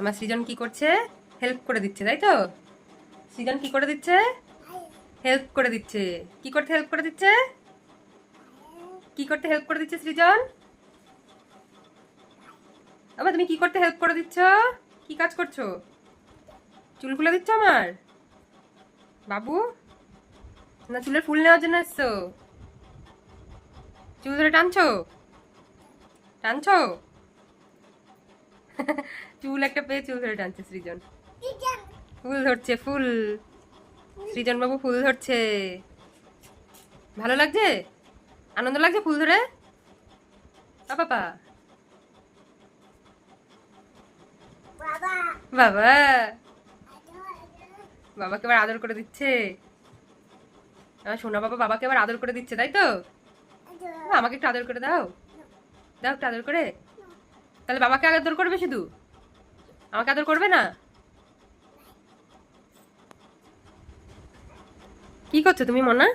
আমার সৃজন কি করছে? হেল্প করে দিচ্ছে, তাই তো? সৃজন কি করে দিচ্ছে? হেল্প করে দিচ্ছে। কি করতে হেল্প করে দিচ্ছে? কি করতে হেল্প করে দিচ্ছে সৃজন? আবার তুমি কি করতে হেল্প করে দিচ্ছ? কি কাজ করছ? চুল খুলে দিচ্ছ আমার? বাবু? না, চুলের ফুল নেওয়ার জন্য এসছো। চুল ধরে টানছো? টানছো? চুল একটা পেয়ে চুল ধরে টানছে সৃজন। ফুল ধরছে ফুল। সৃজন বাবু ফুল ধরছে। ভালো লাগছে? আনন্দ লাগছে ফুল ধরে? বাবা। বাবা। বাবাকে এবার আদর করে দিচ্ছে। আমার সোনা বাবা বাবাকে এবার আদর করে দিচ্ছে তাই তো? আমাকে একটু আদর করে দাও। দাও একটু আদর করে। তাহলে বাবাকে আদর করবে শুধু? আমাকে আদর করবে না? কি করছ তুমি মনা?